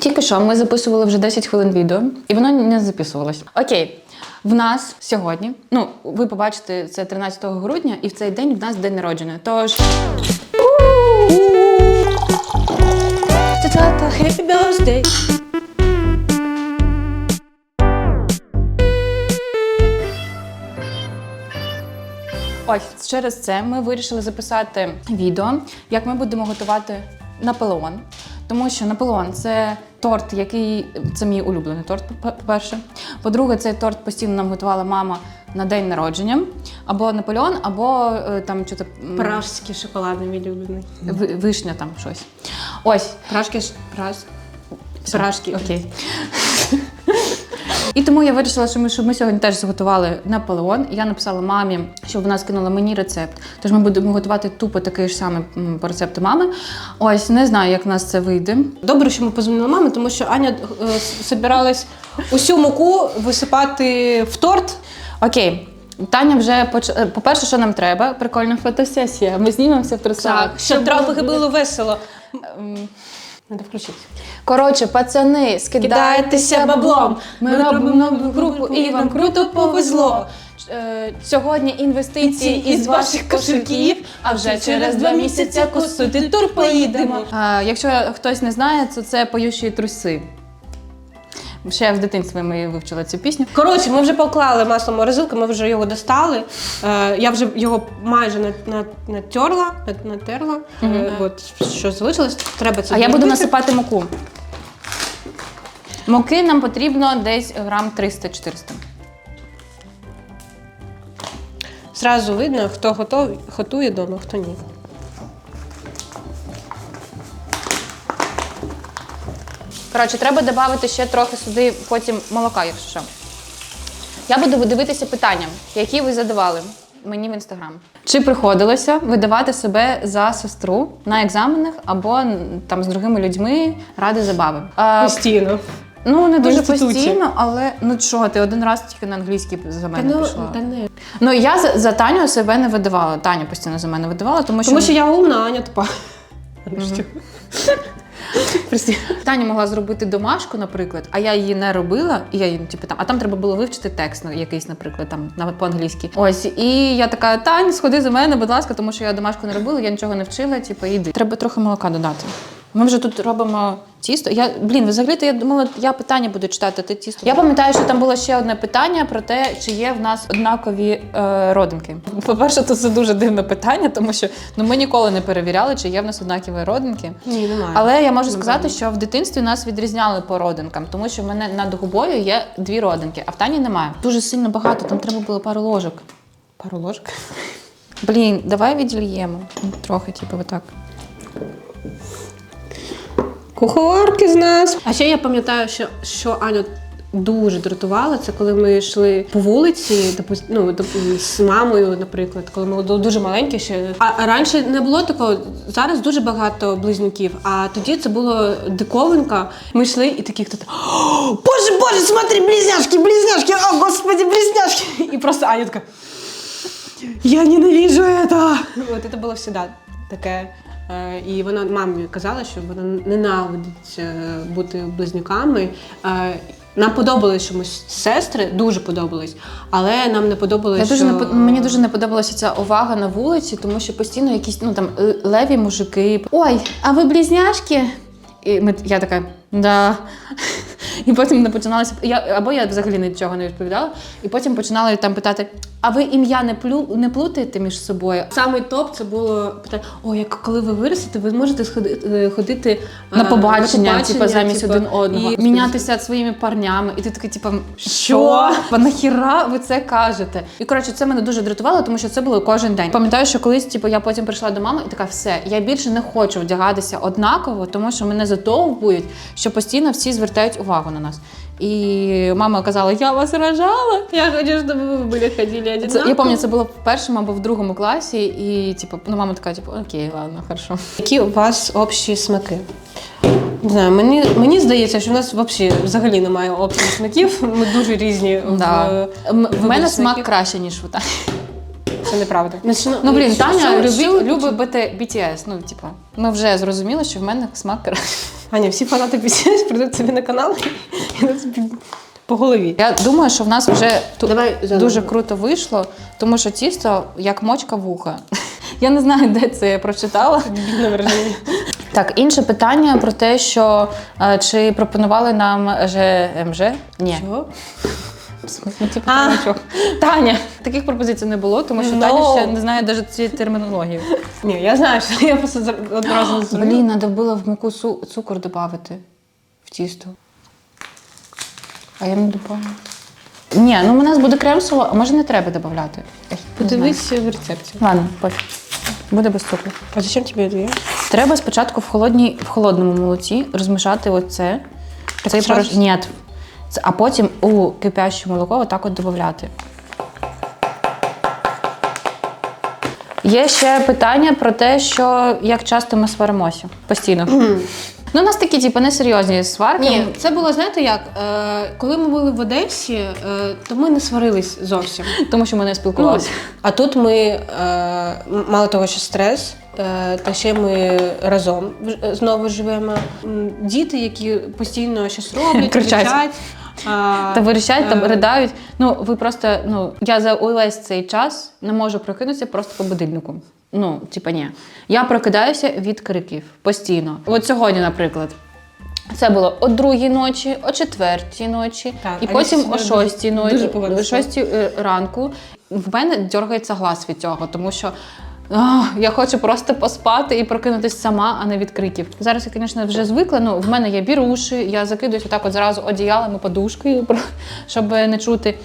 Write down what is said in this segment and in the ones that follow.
Тільки що ми записували вже 10 хвилин відео, і воно не записувалось. Окей. В нас сьогодні, ну ви побачите це 13 грудня, і в цей день в нас день народження. Тож. Happy birthday! Ось через це ми вирішили записати відео, як ми будемо готувати Наполеон. Тому що Наполеон це торт, який це мій улюблений торт, по- по-перше. По-друге, цей торт постійно нам готувала мама на день народження. Або Наполеон, або е, там щось Пражський шоколадний мій улюблений. вишня там щось. Ось, Пражки праж. Пражки. Окей. І тому я вирішила, що ми, щоб ми сьогодні теж зготували Наполеон. Я написала мамі, щоб вона скинула мені рецепт. Тож ми будемо готувати тупо такий ж самий по рецепту мами. Ось не знаю, як в нас це вийде. Добре, що ми позвонили мамі, тому що Аня е, с- собиралась усю муку висипати в торт. Окей. Таня вже поч... е, по-перше, що нам треба? Прикольна фотосесія. Ми знімемося в трусах. щоб трохи було весело. Треба включити. Коротше, пацани, скидайтеся баблом. Ми робимо нову групу і вам круто повезло. Е, Сьогодні інвестиції із ваших кошельків, а вже через два місяці косути тур поїдемо. А, якщо хтось не знає, то це поющі труси. Ще в дитинстві ми вивчили цю пісню. Коротше, ми вже поклали масло в морозилку, ми вже його достали. Е, я вже його майже на- на- натерла, на- натерла. Е, от, що залишилось, треба це А я буду зробити. насипати муку. Муки нам потрібно десь грам 300-400. Зразу видно, хто готов, готує вдома, хто ні. Коротше, треба додати ще трохи сюди потім молока, якщо що. Я буду дивитися питання, які ви задавали мені в інстаграм. Чи приходилося видавати себе за сестру на екзаменах або там з другими людьми ради забави? А, Постійно. ну не дуже постійно, але ну чого, ти один раз тільки на англійський за мене ну, пішла. та не. Ну я за, за Таню себе не видавала. Таня постійно за мене видавала, тому що, Тому що я умна, Аня тупа. Таня могла зробити домашку, наприклад, а я її не робила, і я її, типу, там, а там треба було вивчити текст ну, якийсь, наприклад, там на по-англійськи. Ось, і я така, Тань, сходи за мене, будь ласка, тому що я домашку не робила, я нічого не вчила, типу, іди. Треба трохи молока додати. Ми вже тут робимо тісто. Я блін, взагалі-то я думала, я питання буду читати. Ти тісто. Я пам'ятаю, що там було ще одне питання про те, чи є в нас однакові е, родинки. По-перше, то це дуже дивне питання, тому що ну ми ніколи не перевіряли, чи є в нас однакові родинки. Ні, немає. Але я можу сказати, що в дитинстві нас відрізняли по родинкам, тому що в мене над губою є дві родинки, а в Тані немає. Дуже сильно багато, там треба було пару ложок. Пару ложок. Блін, давай відільємо. Трохи, типу, отак. Куховарки з нас. А ще я пам'ятаю, що, що Аню дуже дратувала, це коли ми йшли по вулиці, допу- ну, з мамою, наприклад, коли ми дуже маленькі ще. А раніше не було такого. Зараз дуже багато близнюків, а тоді це було диковинка. Ми йшли і такі хто Боже, боже, смотри, близняшки, близняшки, о, господи, близняшки. І просто Аня така. Я ненавижу это! От це було завжди таке. Е, І вона мамі казала, що вона ненавидить е, бути близнюками. Е, Нам подобалось, що ми сестри, дуже подобались, але нам не подобалось, Я дуже що... не мені дуже не подобалася ця увага на вулиці, тому що постійно якісь ну там леві мужики. Ой, а ви близняшки? І ми, я така, да. І потім не починалося. Я, або я взагалі нічого не відповідала, і потім починали там питати: а ви ім'я не плю не плутаєте між собою? Самий топ це було питання: о, як коли ви виростете, ви зможете сходи- е, ходити е, На побачення, типу, замість типу, один одного, і мінятися своїми парнями, і ти такий, типу, що? Нахіра ви це кажете? І коротше, це мене дуже дратувало, тому що це було кожен день. Пам'ятаю, що колись, типу, я потім прийшла до мами і така, все, я більше не хочу вдягатися однаково, тому що мене затовбують, що постійно всі звертають увагу на нас. І мама казала, я вас рожала. Я хочу, щоб ви були ходили одинаково. я пам'ятаю, це було в першому або в другому класі, і типу, ну мама така, типу, окей, ладно, хорошо. Які у вас общі смаки? Не знаю, мені, мені здається, що в нас взагалі взагалі немає общих смаків. Ми дуже різні. Да. В, В мене смак краще, ніж у Тані. Це неправда. Ну блін, Таня любить, любить BTS. Ну, типу, ми вже зрозуміли, що в мене смак краще. Аня, всі фанати BTS прийдуть собі на канал і на по голові. Я думаю, що в нас вже ту- Давай заново. дуже круто вийшло, тому що тісто як мочка вуха. Я не знаю, де це я прочитала. Бідне враження. Так, інше питання про те, що е, чи пропонували нам ЖМЖ? Ні. Чого? Типу, А. нічого. Таня. Таких пропозицій не було, тому що No. Таня ще не знає навіть цієї термінології. Ні, я знаю, що я просто одразу зрозуміла. Блін, треба було в муку цу- цукор додати в тісто. А я не додавала. Ні, ну у нас буде крем-соло, а може не треба додати. Подивись в рецепті. Ладно, пофіг. Буде без цукру. А зачем тобі дві? Треба спочатку в, холодній, в холодному молоці розмішати оце. Цей зразу? порош... Ні. Це- А потім у кипяще молоко отак от додати. Є ще питання про те, що як часто ми сваримося постійно. Ну, у нас такі, типу, несерйозні сварки. Ні, це було, знаєте як? Е, коли ми були в Одесі, е, то ми не сварились зовсім. Тому що ми не Ну, спілкувалися. а тут ми е, мало того, що стрес, е, та ще ми разом в- знову живемо. М, Діти, які постійно щось роблять, Кричать. кричать. А, Та вирішають, там е, ридають. Ну, ви просто, ну, я за увесь цей час не можу прокинутися просто по будильнику. Ну, типа, ні. Я прокидаюся від криків постійно. От сьогодні, наприклад. Це було о другій ночі, о четвертій ночі, Так, і потім о шостій ночі, о шостій е, ранку. В мене дергається глаз від цього, тому що я хочу просто поспати і прокинутися сама, а не від криків. Зараз я, звісно, вже звикла. Ну, в мене є біруші, я закидуюсь отак от зразу одіялами, подушкою, щоб не чути.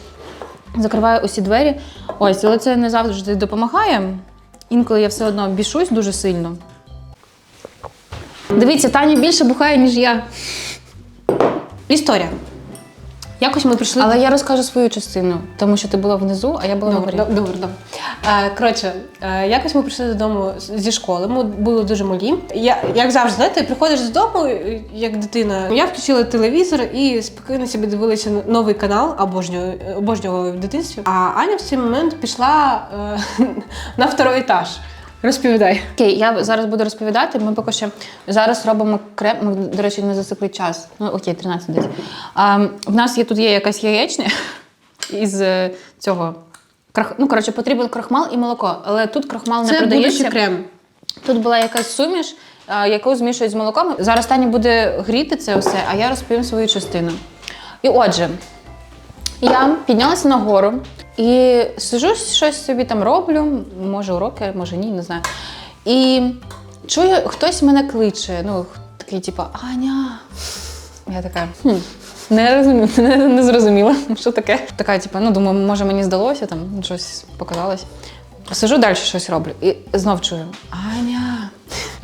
Закриваю усі двері. Ось, але це не завжди допомагає. Інколи я все одно бішусь дуже сильно. Дивіться, Таня більше бухає, ніж я. Історія. Якось ми прийшли. Але я розкажу свою частину, тому що ти була внизу, а я була Добре, добре, добре. Е, Коротше, е, якось ми прийшли додому зі школи. Ми були дуже малі. Я, як завжди, знаєте, приходиш додому, е, як дитина. Я включила телевізор і спокійно собі дивилася на- новий канал, обожнюю, обожнювала в дитинстві. А Аня в цей момент пішла е, на второй етаж. Розповідай. Окей, я зараз буду розповідати. Ми поки що зараз робимо крем. Ми, до речі, не засекли час. Ну окей, 13 десь. А, в нас є тут є якась яєчня із е, цього. крах- Ну, коротше, потрібен крахмал і молоко, але тут крахмал не Це продається. будущий крем. Тут була якась суміш, яку змішують з молоком. Зараз Таня буде гріти це все, а я розповім свою частину. І отже, я піднялася нагору і сижу, щось собі там роблю, може уроки, може ні, не знаю. І чую, хтось мене кличе. Ну, такий, типу, Аня. Я така. Хм. Не, розумію, не, не зрозуміла, що таке. Така, типу, ну думаю, може мені здалося, там щось показалось. Сижу далі щось роблю. І знов чую: Аня.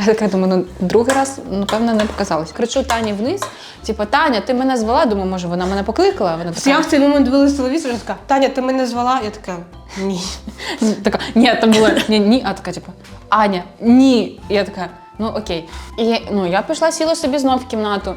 Я така думаю, ну другий раз, напевно, не показалось. Кричу Тані вниз, типу, Таня, ти мене звела, думаю, може, вона мене покликала. Вона така, Я в цей момент дивилась телевізор така, Таня, ти мене звала? Я така, ні. Така, ні, там було ні, ні, а така, типу, Аня, ні. Я така, ну окей. І ну, я пішла, сіла собі знов в кімнату,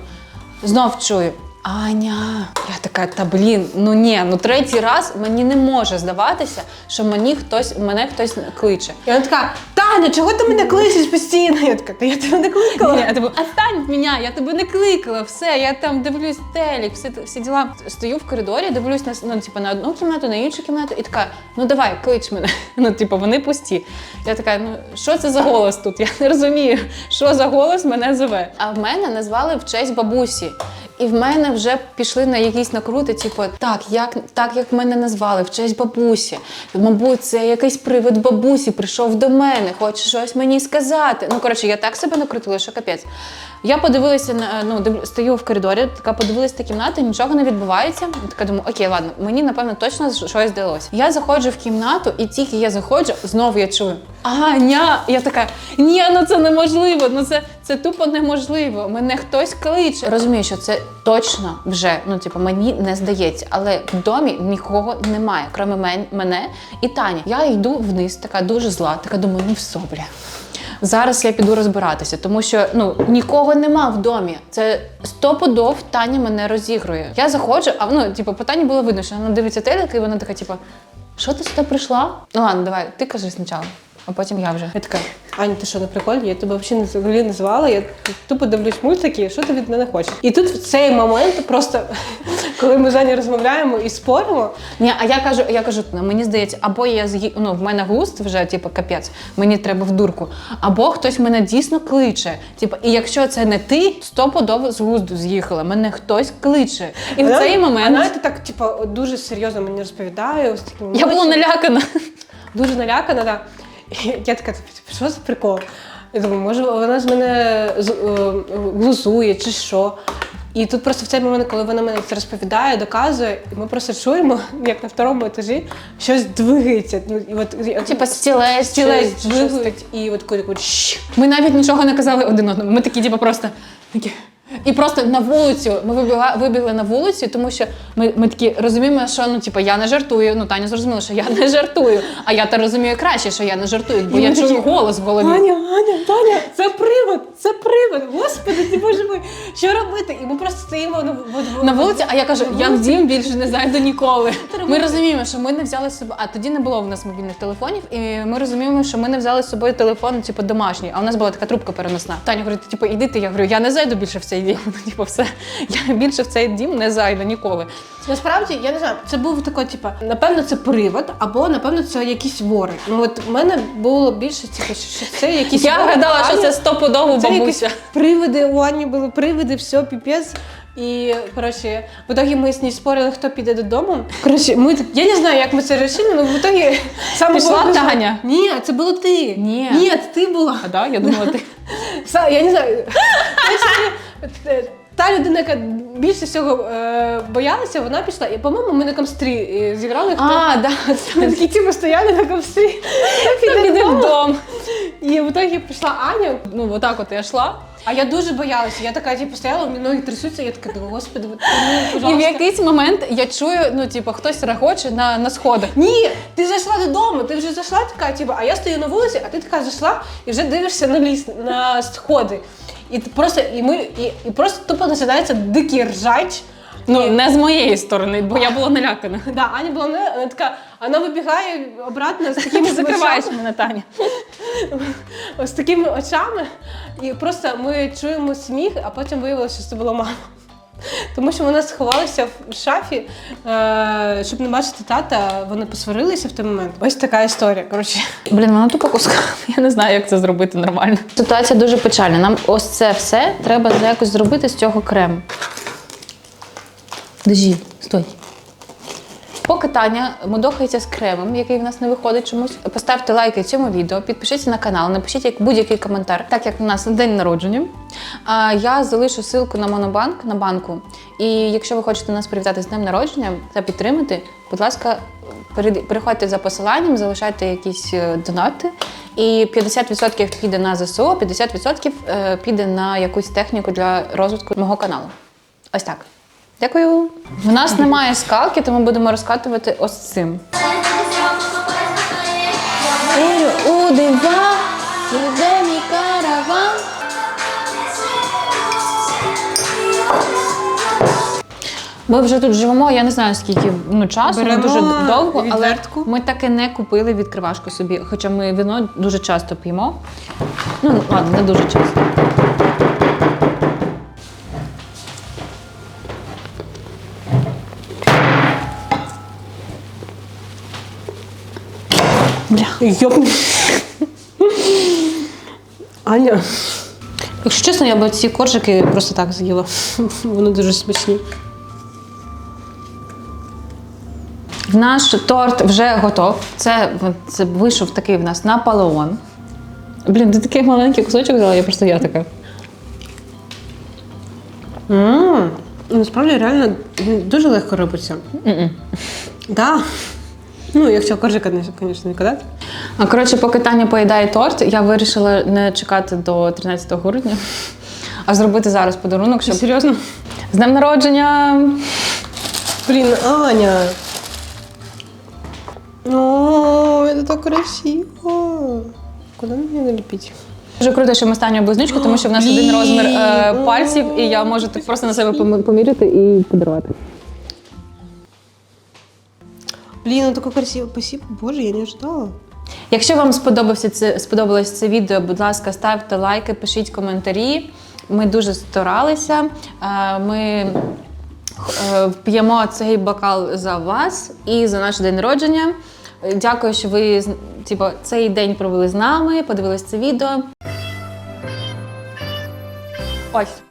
знов чую. Аня, я така, та блін, ну ні, ну третій раз мені не може здаватися, що мені хтось, мене хтось кличе. І вона така, Таня, чого ти мене кличеш постійно? Я така, та я тебе не кликала. Ні, я типу, отстань від мене, я тебе не кликала, все, я там дивлюсь телек, всі, всі діла. Стою в коридорі, дивлюсь на, ну, типу, на одну кімнату, на іншу кімнату, і така, ну давай, клич мене. Ну, типу, вони пусті. Я така, ну що це за голос тут? Я не розумію, що за голос мене зове. А в мене назвали в честь бабусі. І в мене вже пішли на якісь накрути, типу, так, як, так як мене назвали, в честь бабусі. Мабуть, це якийсь привид бабусі прийшов до мене, хоче щось мені сказати. Ну, коротше, я так себе накрутила, що капець. Я подивилася на ну, див- стою в коридорі, така подивилася на кімнату, нічого не відбувається. Така думаю, окей, ладно, мені напевно точно щось здалося. Я заходжу в кімнату, і тільки я заходжу, знову я чую. Аня! Я така, ні, ну це неможливо. Ну це, це тупо неможливо. Мене хтось кличе. Розумію, що це точно вже, ну типу, мені не здається, але в домі нікого немає, крім мене і Тані. Я йду вниз, така дуже зла, така думаю, ну все, бля. Зараз я піду розбиратися, тому що ну нікого нема в домі. Це стопудов Таня мене розігрує. Я заходжу, а ну, типу, по було видно, що вона дивиться телек, і вона така, типу, що ти сюди прийшла? Ну ладно, давай, ти кажи спочатку. А потім я вже. Я така, Аня, ти що, на приколі? Я тебе взагалі не взагалі не звала, я тупо дивлюсь мультики, що ти від мене хочеш? І тут в цей момент, просто коли ми з Анею розмовляємо і споримо, Ні, а я кажу, я кажу, «Ну, мені здається, або я з'ї... ну, в мене густ вже, типу, капець, мені треба в дурку, або хтось мене дійсно кличе. Типу, і якщо це не ти, стопудово з глузду з'їхала. Мене хтось кличе. І в цей момент вона це так, типу, дуже серйозно мені розповідає. Ось я була налякана. дуже налякана. Да. Я така, «Типу, що за прикол? Я думаю, може вона з мене е, глузує чи що. І тут просто в цей момент, коли вона мене це розповідає, доказує, і ми просто чуємо, як на второму етажі щось двигається. Ну, і от, Типа стілець, стілець чи- чи щось двигають, і от такий Ми навіть нічого не казали один одному. Ми такі, типу, просто такі. І просто на вулицю. Ми вибігла, вибігли на вулицю, тому що ми, ми такі розуміємо, що ну, типу, я не жартую. Ну, Таня зрозуміла, що я не жартую. А я то розумію краще, що я не жартую, бо І я чую такі, голос в голові. Аня, Аня, Таня, це привид, це привид. Господи, ти боже мой, що робити? І ми просто стоїмо на, На вулиці, а я кажу, я в дім більше не зайду ніколи. Ми розуміємо, що ми не взяли з собою. А тоді не було в нас мобільних телефонів, і ми розуміємо, що ми не взяли з собою телефон, типу, домашній. А у нас була така трубка переносна. Таня говорить, типу, іди ти. Я говорю, я не зайду більше в цей дім. Типу, все. Я більше в цей дім не зайду ніколи. Насправді, я не знаю, це був такий, типу, напевно, це привид, або напевно це якісь вори. Ну от в мене було більше, типу, що це якісь Я гадала, що це стопудово бабуся. привиди, у Ані були привиди, все, піпець. І коротше, в итоге ми з нею спорили, хто піде додому. Коротше, ми я не знаю, як ми це вирішили, але в итоге саме Пішла було- Таня? Ні, це було ти. Ні. Ні, це ти була. А да, я думала, ти. Я не знаю. Та людина, яка більше всього е, боялася, вона пішла. І, по-моєму, ми на комстрі е, зіграли. Хто... А, да. Ми такі типу стояли на комстрі. Піде Піде в. Итоге прийшла Аня. Ну, отак от я йшла. А я дуже боялася. Я така, типу, стояла, у мене ноги трясуться, я така, думаю, господи, от, ну, І в пожалуйста. якийсь момент я чую, ну, типу, хтось регоче на, на сходах. Ні, ти зайшла додому, ти вже зайшла така, типу, а я стою на вулиці, а ти така зайшла і вже дивишся на ліс, на сходи. І ти просто, і ми, і, і просто тупо починається дикий ржач. Ну, не з моєї сторони, бо я була налякана. Да, Аня була не, вона така, вона вибігає обратно з такими Ти закриваєш очами, мене, Таня. з такими очами, і просто ми чуємо сміх, а потім виявилося, що це була мама. Тому що вона сховалася в шафі, е, щоб не бачити тата. Вони посварилися в той момент. Ось така історія. Коротше, Блін, вона тупо куска. Я не знаю, як це зробити нормально. Ситуація дуже печальна. Нам ось це все треба якось зробити з цього крему. Держи, стой. Поки Таня мудохається з кремом, який в нас не виходить чомусь, поставте лайки цьому відео, підпишіться на канал, напишіть як будь-який коментар, так як у нас день народження. Я залишу ссылку на монобанк на банку. І якщо ви хочете нас привітати з днем народження та підтримати, будь ласка, переходьте за посиланням, залишайте якісь е, донати. І 50% піде на ЗСУ, 50% е, піде на якусь техніку для розвитку мого каналу. Ось так. Дякую. В нас немає скалки, тому будемо розкатувати ось цим. У дива, іде мій караван. Ми вже тут живемо, я не знаю скільки ну, часу, ну, Беремо дуже довго, але відвертку. ми так і не купили відкривашку собі. Хоча ми вино дуже часто п'ємо. Ну, ладно, не дуже часто. Бля. йоп. Аня. Якщо чесно, я б ці коржики просто так з'їла. Вони дуже смачні. Наш торт вже готов. Це, це вийшов такий в нас Наполеон. Блін, ти такий маленький кусочок взяла, я просто я така. Ммм, насправді реально дуже легко робиться. Да. Ну, якщо коржика, звісно, не кидати. А коротше, поки Таня поїдає торт, я вирішила не чекати до 13 грудня, а зробити зараз подарунок, щоб Серйозно? з днем народження. Блін, Аня. О, це так красиво. Куди мені наліпити? Дуже круто, що ми станемо близнючку, тому що в нас один розмір е, пальців, і я можу так просто на себе помі- поміряти і подарувати. Блін, ну таке красиво. Спасибо, боже, я не ожидала. Якщо вам сподобався це, сподобалось це відео, будь ласка, ставте лайки, пишіть коментарі. Ми дуже старалися. Е, Ми е, п'ємо цей бокал за вас і за наш день народження. Дякую, що ви типу, цей день провели з нами, подивились це відео. Ось.